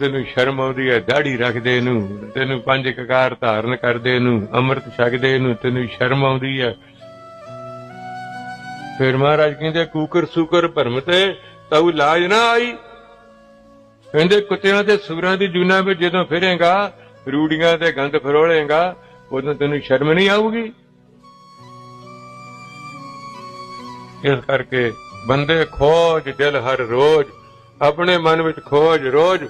ਤੈਨੂੰ ਸ਼ਰਮ ਆਉਂਦੀ ਹੈ ਦਾੜੀ ਰੱਖਦੇ ਨੂੰ, ਤੈਨੂੰ ਪੰਜ ਕਕਾਰ ਧਾਰਨ ਕਰਦੇ ਨੂੰ, ਅੰਮ੍ਰਿਤ ਛਕਦੇ ਨੂੰ, ਤੈਨੂੰ ਸ਼ਰਮ ਆਉਂਦੀ ਹੈ ਫਿਰ ਮਹਾਰਾਜ ਕਹਿੰਦੇ, ਕੂਕਰ ਸੂਕਰ ਭਰਮ ਤੇ ਤਉ ਲਾਜ ਨਾ ਆਈ। ਕਹਿੰਦੇ, ਕੁੱਤਿਆਂ ਤੇ ਸੂਰਾਂ ਦੀ ਜੂਨਾ ਵਿੱਚ ਜਦੋਂ ਫਿਰੇਗਾ, ਰੂੜੀਆਂ ਤੇ ਗੰਦ ਫਰੋਲੇਗਾ, ਉਦੋਂ ਤੈਨੂੰ ਸ਼ਰਮ ਨਹੀਂ ਆਊਗੀ। ਇਸ ਕਰਕੇ ਬੰਦੇ ਖੋਜ ਦਿਲ ਹਰ ਰੋਜ਼, ਆਪਣੇ ਮਨ ਵਿੱਚ ਖੋਜ ਰੋਜ਼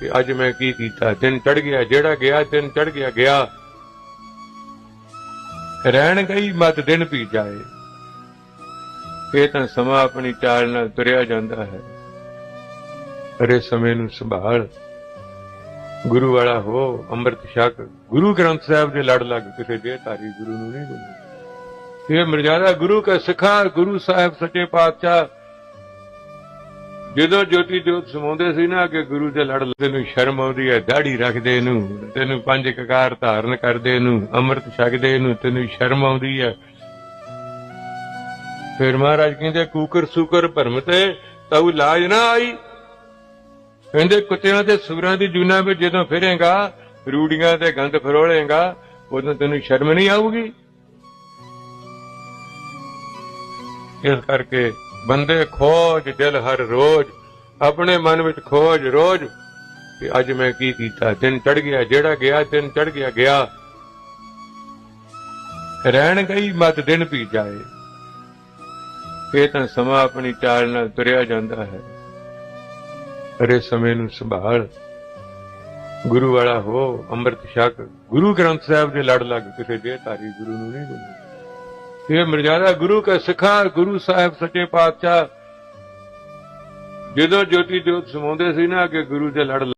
ਕਿ ਅੱਜ ਮੈਂ ਕੀ ਕੀਤਾ? ਦਿਨ ਚੜ ਗਿਆ, ਜਿਹੜਾ ਗਿਆ, ਦਿਨ ਚੜ ਗਿਆ ਗਿਆ। ਰਹਿਣ ਗਈ ਮਤ ਦਿਨ ਪੀ ਜਾਏ। ਇਹ ਤਾਂ ਸਮਾਂ ਆਪਣੀ ਚਾਲ ਨਾਲ ਤੁਰਿਆ ਜਾਂਦਾ ਹੈ। ਅਰੇ ਸਮੇਂ ਨੂੰ ਸੰਭਾਲ। ਗੁਰੂ ਵਾਲਾ ਹੋ, ਅੰਮ੍ਰਿਤ ਛਕ। ਗੁਰੂ ਗ੍ਰੰਥ ਸਾਹਿਬ ਦੇ ਲੜ ਲੱਗ ਕਿਸੇ ਦੇ ਧਾਰੀ ਗੁਰੂ ਨੂੰ ਨਹੀਂ ਬੋਲਣਾ ਇਹ ਮਰਜ਼ਾਦਾ ਗੁਰੂ ਕਾ ਸਿਖਾ, ਗੁਰੂ ਸਾਹਿਬ ਸੱਚੇ ਪਾਤਸ਼ਾਹ। ਜਦੋਂ ਜੋਤੀ ਜੋਤ ਸਮਾਉਂਦੇ ਸੀ ਨਾ ਕਿ ਗੁਰੂ ਦੇ ਲੜ ਤੈਨੂੰ ਸ਼ਰਮ ਆਉਂਦੀ ਹੈ ਦਾੜੀ ਰੱਖਦੇ ਨੂੰ, ਤੈਨੂੰ ਪੰਜ ਕਕਾਰ ਧਾਰਨ ਕਰਦੇ ਨੂੰ, ਅੰਮ੍ਰਿਤ ਛਕਦੇ ਨੂੰ, ਤੈਨੂੰ ਸ਼ਰਮ ਆਉਂਦੀ ਹੈ ਫਿਰ ਮਹਾਰਾਜ ਕਹਿੰਦੇ, ਕੂਕਰ ਸੂਕਰ ਭਰਮ ਤੇ ਤਉ ਲਾਜ ਨਾ ਆਈ। ਕਹਿੰਦੇ, ਕੁੱਤਿਆਂ ਤੇ ਸੂਰਾਂ ਦੀ ਜੂਨਾ ਵਿੱਚ ਜਦੋਂ ਫਿਰੇਗਾ, ਰੂੜੀਆਂ ਤੇ ਗੰਦ ਫਰੋਲੇਗਾ, ਉਦੋਂ ਤੈਨੂੰ ਸ਼ਰਮ ਨਹੀਂ ਆਊਗੀ। ਇਸ ਕਰਕੇ ਬੰਦੇ ਖੋਜ, ਦਿਲ ਹਰ ਰੋਜ਼, ਆਪਣੇ ਮਨ ਵਿੱਚ ਖੋਜ ਰੋਜ਼, ਕਿ ਅੱਜ ਮੈਂ ਕੀ ਕੀਤਾ? ਦਿਨ ਚੜ ਗਿਆ, ਜਿਹੜਾ ਗਿਆ, ਦਿਨ ਚੜ ਗਿਆ ਗਿਆ। ਰਹਿਣ ਗਈ ਮਤ ਦਿਨ ਪੀ ਜਾਏ। ਇਹ ਤਾਂ ਸਮਾਂ ਆਪਣੀ ਚਾਲ ਨਾਲ ਤੁਰਿਆ ਜਾਂਦਾ ਹੈ। ਅਰੇ ਸਮੇਂ ਨੂੰ ਸੰਭਾਲ। ਗੁਰੂ ਵਾਲਾ ਹੋ, ਅੰਮ੍ਰਿਤ ਛਕ। ਗੁਰੂ ਗ੍ਰੰਥ ਸਾਹਿਬ ਦੇ ਲੜ ਲੱਗ, ਕਿਸੇ ਦੇ ਧਾਰੀ ਗੁਰੂ ਨੂੰ ਨਹੀਂ ਬੋਲਣਾ। ਇਹ ਮਰਜ਼ਾਦਾ ਗੁਰੂ ਕਾ ਸਿਖਾ, ਗੁਰੂ ਸਾਹਿਬ ਸੱਚੇ ਪਾਤਸ਼ਾਹ। ਜਦੋਂ ਜੋਤੀ ਜੋਤ ਸਮਾਉਂਦੇ ਸੀ ਨਾ ਕਿ ਗੁਰੂ ਦੇ ਲੜ